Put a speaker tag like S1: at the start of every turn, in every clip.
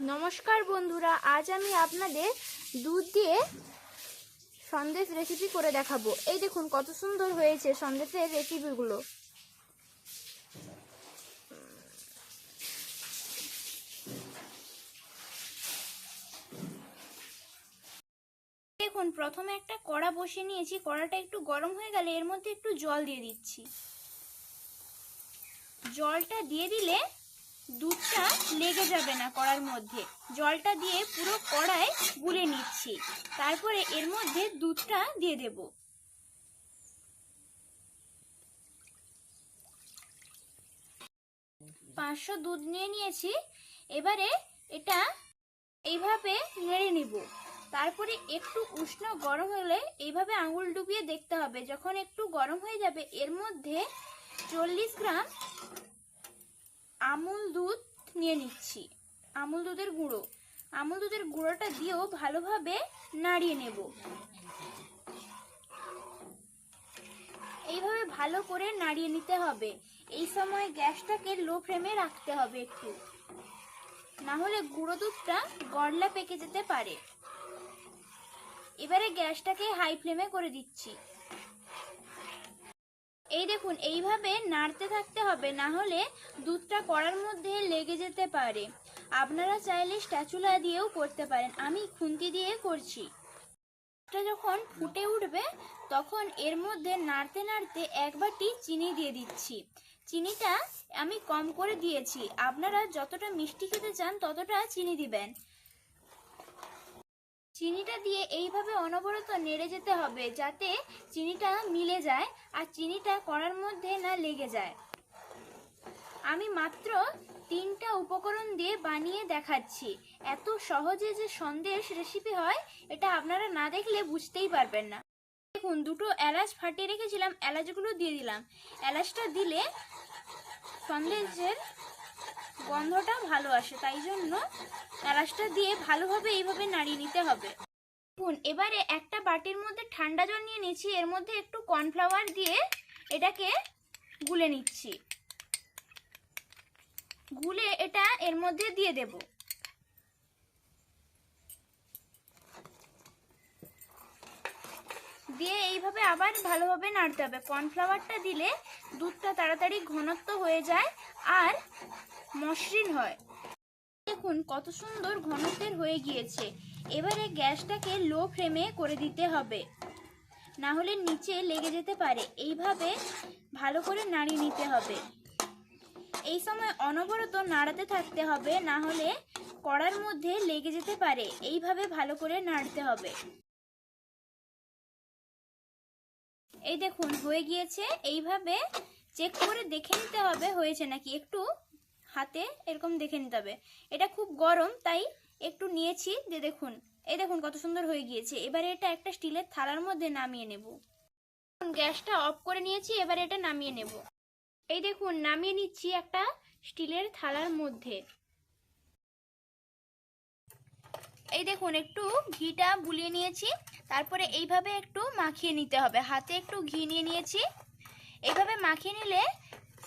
S1: নমস্কার বন্ধুরা, আজ আমি আপনাদের দুধ দিয়ে সন্দেশ রেসিপি করে দেখাবো। এই দেখুন কত সুন্দর হয়েছে সন্দেশের রেসিপিগুলো দেখুন, প্রথমে একটা কড়া বসিয়ে নিয়েছি, কড়াটা একটু গরম হয়ে গেলে এর মধ্যে একটু জল দিয়ে দিচ্ছি। জলটা দিয়ে দিলে দুধটা লেগে যাবে না কড়ার মধ্যে। জলটা দিয়ে পুরো কড়ায় গুলে নিচ্ছি। তারপরে এর মধ্যে দুধটা দিয়ে দেব। পাঁচশো দুধ নিয়ে নিয়েছি। এবারে এটা এইভাবে নেড়ে নিব। তারপরে একটু উষ্ণ গরম হলে এইভাবে আঙুল ডুবিয়ে দেখতে হবে। যখন একটু গরম হয়ে যাবে, এর মধ্যে চল্লিশ গ্রাম আমুল দুধ নিয়ে নিচ্ছি। আমুল দুধের গুঁড়ো। আমুল দুধের গুঁড়োটা দিয়েও ভালোভাবে নাড়িয়ে নেব। এইভাবে ভালো করে নাড়িয়ে নিতে হবে। এই সময় গ্যাসটাকে লো ফ্লেমে রাখতে হবে একটু। না হলে গুঁড়ো দুধটা গড়লা পেকে যেতে পারে। এবারে গ্যাসটাকে হাই ফ্লেমে করে দিচ্ছি। এই দেখুন, এইভাবে নাড়তে থাকতে হবে, না হলে দুধটা কড়ার মধ্যে লেগে যেতে পারে। আপনারা চাইলে স্ট্যাচুলা দিয়েও করতে পারেন। আমি খুন্তি দিয়ে করছি। যখন ফুটে উঠবে, তখন এর মধ্যে নাড়তে নাড়তে এক বাটি চিনি দিয়ে দিচ্ছি। চিনিটা আমি কম করে দিয়েছি। আপনারা যতটা মিষ্টি খেতে চান, ততটা চিনি দিবেন। চিনিটা দিয়ে এইভাবে অনবরত নেড়ে যেতে হবে যাতে চিনিটা মিলে যায় আর চিনিটা কড়ার মধ্যে না লেগে যায়। আমি মাত্র তিনটা উপকরণ দিয়ে বানিয়ে দেখাচ্ছি। এত সহজে যে সন্দেশ রেসিপি হয়, এটা আপনারা না দেখলে বুঝতেই পারবেন না। দেখুন, দুটো এলাচ ফাটিয়ে রেখেছিলাম, এলাচগুলো দিয়ে দিলাম। এলাচটা দিলে সন্দেশের গন্ধটা ভালো আসে, তাই জন্য এলাচটা দিয়ে ভালোভাবে এইভাবে নাড়িয়ে নিতে হবে। দেখুন, এবারে একটা বাটির মধ্যে ঠান্ডা জল নিয়ে নিচ্ছি এর মধ্যে একটু কর্নফ্লাওয়ার দিয়ে এটাকে গুলে নিচ্ছি। গুলে এটা এর মধ্যে দিয়ে দেব। দিয়ে এইভাবে আবার ভালোভাবে নাড়তে হবে। কর্নফ্লাওয়ারটা দিলে দুধটা তাড়াতাড়ি ঘনত্ব হয়ে যায়, আর মসৃণ হয়। দেখুন, কত সুন্দর ঘনত্বের হয়ে গিয়েছে। এবারে গ্যাসটাকে লো ফ্লেমে করে দিতে হবে। না হলে নিচে লেগে যেতে পারে। এইভাবে ভালো করে নাড়িয়ে নিতে হবে। এই সময় অনবরত নাড়াতে থাকতে হবে, না হলে কড়ার মধ্যে লেগে যেতে পারে। এইভাবে ভালো করে নাড়তে হবে। এই দেখুন, হয়ে গিয়েছে। এইভাবে চেক করে দেখে নিতে হবে, হয়েছে নাকি? একটু হাতে এরকম দেখে নিতে হবে। এটা খুব গরম, তাই একটু নিয়েছি যে দেখুন। এই দেখুন কত সুন্দর হয়ে গিয়েছে। এবারে এটা একটা স্টিলের থালার মধ্যে নামিয়ে নেব। গ্যাসটা অফ করে নিয়েছি, এবারে এটা নামিয়ে নেব। এই দেখুন, নামিয়ে নিচ্ছি একটা স্টিলের থালার মধ্যে। এই দেখুন, একটু ঘিটা বুলিয়ে নিয়েছি। তারপরে এইভাবে একটু মাখিয়ে নিতে হবে। হাতে একটু ঘি নিয়ে নিয়েছি। এইভাবে মাখিয়ে নিলে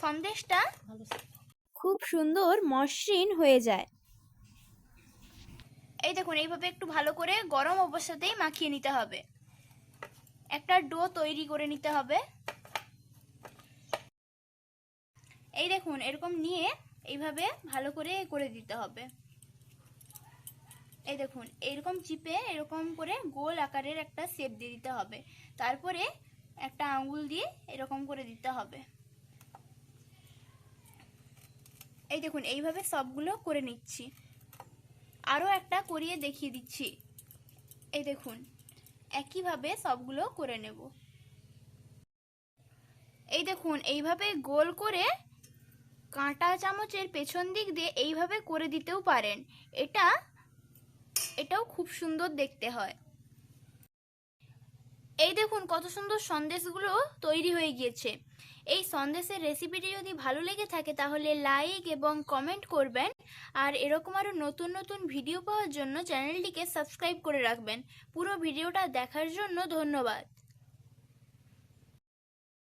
S1: সন্দেশটা খুব সুন্দর মসৃণ হয়ে যায়। এই দেখুন, এইভাবে একটু ভালো করে গরম অবস্থাতেই মাখিয়ে নিতে হবে। একটা ডো তৈরি করে নিতে হবে। এই দেখুন, এরকম নিয়ে এইভাবে ভালো করে করে দিতে হবে। এই দেখুন এরকম চিপে এরকম করে গোল আকারের একটা শেপ দিয়ে দিতে হবে। তারপরে একটা আঙ্গুল দিয়ে এরকম করে দিতে হবে। এই দেখুন, এইভাবে সবগুলো করে নিচ্ছি। আরও একটা করিয়ে দেখিয়ে দিচ্ছি। এই দেখুন, একইভাবে সবগুলো করে নেব। এই দেখুন, এইভাবে গোল করে কাঁটা চামচের পেছন দিক দিয়ে এইভাবে করে দিতেও পারেন। এটা, এটাও খুব সুন্দর দেখতে হয়। এই দেখুন, কত সুন্দর সন্দেশগুলো তৈরি হয়ে গিয়েছে। এই সন্দেশের রেসিপিটি যদি ভালো লেগে থাকে, তাহলে লাইক এবং কমেন্ট করবেন। আর এরকম আরও নতুন নতুন ভিডিও পাওয়ার জন্য চ্যানেলটিকে সাবস্ক্রাইব করে রাখবেন। পুরো ভিডিওটা দেখার জন্য ধন্যবাদ।